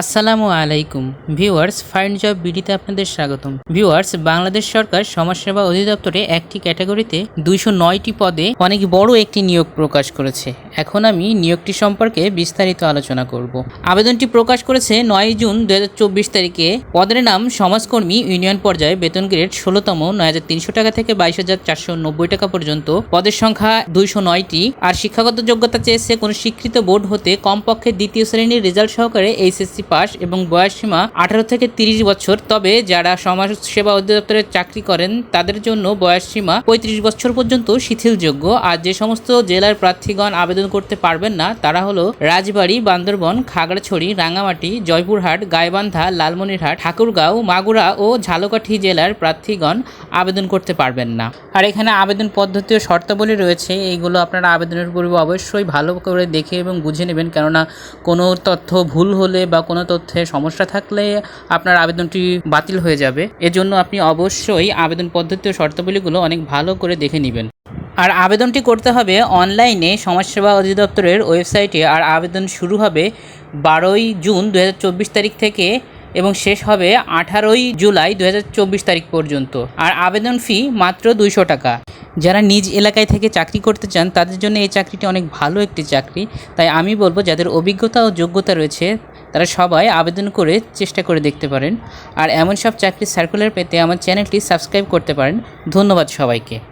আসসালামু আলাইকুম। Viewers, find job বিডিতে আপনাদের স্বাগতম। ভিউয়ার্স, বাংলাদেশ সরকার সমাজসেবা অধিদপ্তরে একটি ক্যাটাগরিতে দুইশো নয়টি পদে অনেক বড় একটি নিয়োগ প্রকাশ করেছে। এখন আমি নিয়োগটি সম্পর্কে বিস্তারিত আলোচনা করব। আবেদনটি প্রকাশ করেছে নয় জুন দু চব্বিশ তারিখে। পদের নাম সমাজকর্মী ইউনিয়ন পর্যায়ে বেতন গ্রেড ষোলোতম, নয় হাজার তিনশো টাকা থেকে বাইশ হাজার চারশো নব্বই টাকা পর্যন্ত। পদের সংখ্যা দুইশো নয়টি। আর শিক্ষাগত যোগ্যতা চেয়েছে কোনো স্বীকৃত বোর্ড হতে কমপক্ষে দ্বিতীয় শ্রেণির রেজাল্ট সহকারে এইচএসসি পাস এবং বয়সসীমা আঠারো থেকে তিরিশ বছর। তবে যারা সমাজ সেবা অধিদপ্তরে চাকরি করেন, তাদের জন্য বয়সসীমা পঁয়ত্রিশ বছর পর্যন্ত শিথিলযোগ্য। আর যে সমস্ত জেলার প্রার্থীগণ আবেদন করতে পারবেন না, তারা হলো রাজবাড়ী, বান্দরবন, খাগড়াছড়ি রাঙামাটি জয়পুরহাট, গাইবান্ধা, লালমনিরহাট, ঠাকুরগাঁও, মাগুরা ও ঝালকাঠি জেলার প্রার্থীগণ আবেদন করতে পারবেন না। আর এখানে আবেদন পদ্ধতি ও শর্তাবলী রয়েছে। এইগুলো আপনারা আবেদনের পূর্বে অবশ্যই ভালো করে দেখে এবং বুঝে নেবেন। কেননা কোনো তথ্য ভুল হলে বা কোনো তথ্যে সমস্যা থাকলে আপনার আবেদনটি বাতিল হয়ে যাবে। এজন্য আপনি অবশ্যই আবেদন পদ্ধতি ও শর্তাবলীগুলো অনেক ভালো করে দেখে নেবেন। আর আবেদনটি করতে হবে অনলাইনে সমাজসেবা অধিদপ্তরের ওয়েবসাইটে। আর আবেদন শুরু হবে বারোই জুন দু হাজার চব্বিশ তারিখ থেকে এবং শেষ হবে আঠারোই জুলাই দু হাজার চব্বিশ তারিখ পর্যন্ত। আর আবেদন ফি মাত্র দুইশো টাকা। যারা নিজ এলাকায় থেকে চাকরি করতে চান, তাদের জন্য এই চাকরিটি অনেক ভালো একটি চাকরি। তাই আমি বলব, যাদের অভিজ্ঞতা ও যোগ্যতা রয়েছে তারা সবাই আবেদন করে চেষ্টা করে দেখতে পারেন। আর এমন সব চাকরির সার্কুলার পেতে আমার চ্যানেলটি সাবস্ক্রাইব করতে পারেন। ধন্যবাদ সবাইকে।